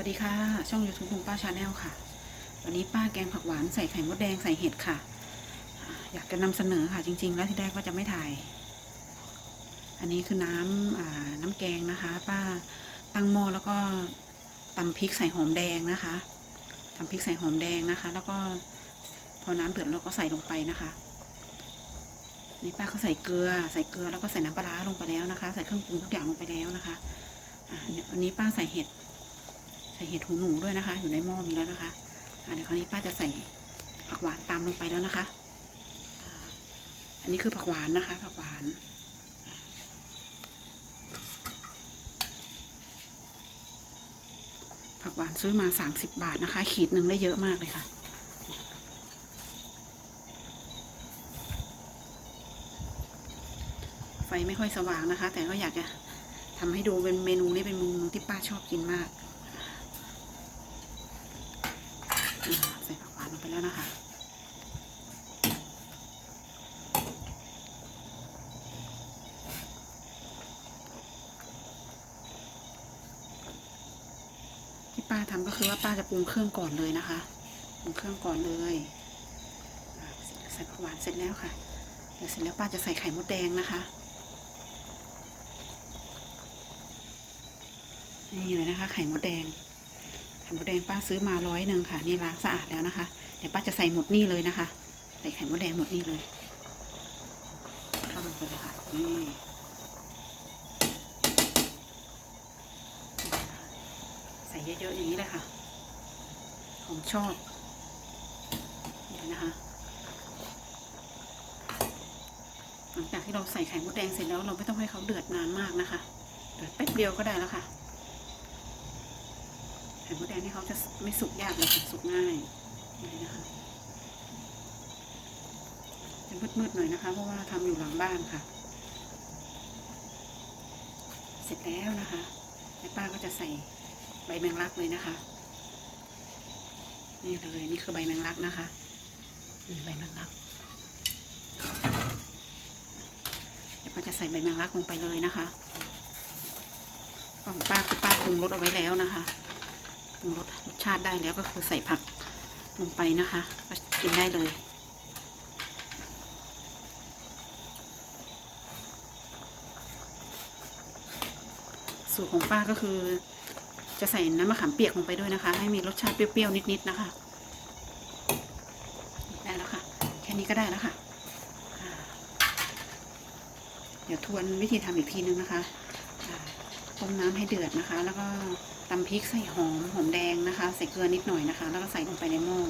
วัสดีค่ะ ช่อง YouTube ลุงป้าชาแนลค่ะ วันนี้ป้าแกงผักหวานใส่ไข่มดแดงใส่เห็ดค่ะ อยากจะนำเสนอค่ะจริง ๆ แล้วที่แรกก็จะไม่ถ่าย อันนี้คือน้ำอ่าน้ำแกงนะคะ ป้าตั้งหม้อแล้วก็ตำพริกใส่หอมแดงนะคะตำพริกใส่หอมแดงนะคะ แล้วก็พอน้ำเดือดเราก็ใส่ลงไปนะคะนี่ป้าเขาใส่เกลือใส่เกลือแล้วก็ใส่น้ำปลาลงไปแล้วนะคะ ใส่เครื่องปรุงทุกอย่างลงไปแล้วนะคะวันนี้ป้าใส่เห็ด ส่เห็ดหูหนูด้วยนะคะ อยู่ในหม้อมีแล้วนะคะอ่าเดี๋ยวคราวนี้ป้าจะใส่ผักหวานตามลงไปแล้วนะคะ อันนี้คือผักหวานนะคะ ผักหวานผักหวานซื้อมาสามสิบบาทนะคะ ขีดหนึ่งได้เยอะมากเลยค่ะ ไฟไม่ค่อยสว่างนะคะ แต่ก็อยากจะทำให้ดูเป็นเมนูนี้เป็นเมนูที่ป้าชอบกินมาก อ่า ใส่ผักหวานลงไปแล้วนะคะที่ป้าทำก็คือว่าป้าจะปรุงเครื่องก่อนเลยนะคะปรุงเครื่องก่อนเลยใส่ผักหวานเสร็จแล้วค่ะเดี๋ยวเสร็จแล้วป้าจะใส่ไข่มดแดงนะคะนี่เลยนะคะ ไข่มดแดง ไข่มดแดงป้าซื้อมาร้อยหนึ่งค่ะนี่ล้างสะอาดแล้วนะคะ เดี๋ยวป้าจะใส่หมดนี่เลยนะคะ ใส่ไข่มดแดงหมดนี่เลยเข้าลงไปเลยค่ะนี่ใส่เยอะๆอย่างนี้เลยค่ะผมชอบนี่นะคะหลังจากที่เราใส่ไข่มดแดงเสร็จแล้วเราไม่ต้องให้เขาเดือดนานมากนะคะ เดือดแป๊บเดียวก็ได้แล้วค่ะ ไข่มดแดงนี่เขาจะไม่สุกยากเลยค่ะสุกง่ายนี่นะคะจะมืดๆหน่อยนะคะ เพราะว่าทำอยู่หลังบ้านค่ะ เสร็จแล้วนะคะแล้วป้าก็จะใส่ใบแมงลักเลยนะคะ นี่เลยนี่คือใบแมงลักนะคะนี่ใบแมงลักเดี๋ยวป้าจะใส่ใบแมงลักลงไปเลยนะคะของป้าคือป้าปรุงรสเอาไว้แล้วนะคะ ปรุงรสรสชาติได้แล้วก็คือใส่ผักลงไปนะคะก็กินได้เลยสูตรของป้าก็คือ จะใส่น้ำมะขามเปียกลงไปด้วยนะคะ ให้มีรสชาติเปรี้ยวๆนิดๆนะคะได้แล้วค่ะ แค่นี้ก็ได้แล้วค่ะเดี๋ยวทวนวิธีทำอีกทีนึงนะคะต้มน้ำให้เดือดนะคะ แล้วก็ ตำพริกใส่หอมหอมแดงนะคะ ใส่เกลือนิดหน่อยนะคะ แล้วก็ใส่ลงไปในหม้อ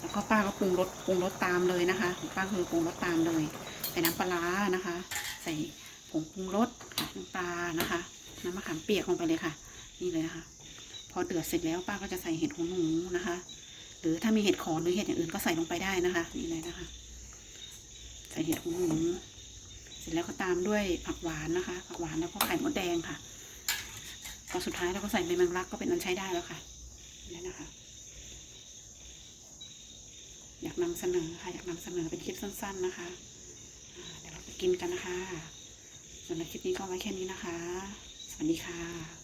แล้วก็ป้าก็ปรุงรสปรุงรสตามเลยนะคะป้าคือปรุงรสตามเลยใส่น้ำปลานะคะ ใส่ผงปรุงรสน้ำปลานะคะ น้ำมะขามเปียกลงไปเลยค่ะ นี่เลยนะคะ พอเดือดเสร็จแล้วป้าก็จะใส่เห็ดหูหนูนะคะ หรือถ้ามีเห็ดขอนหรือเห็ดอย่างอื่นก็ใส่ลงไปได้นะคะ นี่เลยนะคะ ใส่เห็ดหูหนูเสร็จแล้วก็ตามด้วยผักหวานนะคะ ผักหวานแล้วก็ไข่มดแดงค่ะ พอสุดท้ายเราก็ใส่ใบแมงลักก็เป็นอันใช้ได้แล้วค่ะนี่นะคะ อยากนำเสนอค่ะ อยากนำเสนอเป็นคลิปสั้น ๆนะคะเดี๋ยวเราไปกินกันนะคะสำหรับคลิปนี้ก็ไว้แค่นี้นะคะ สวัสดีค่ะ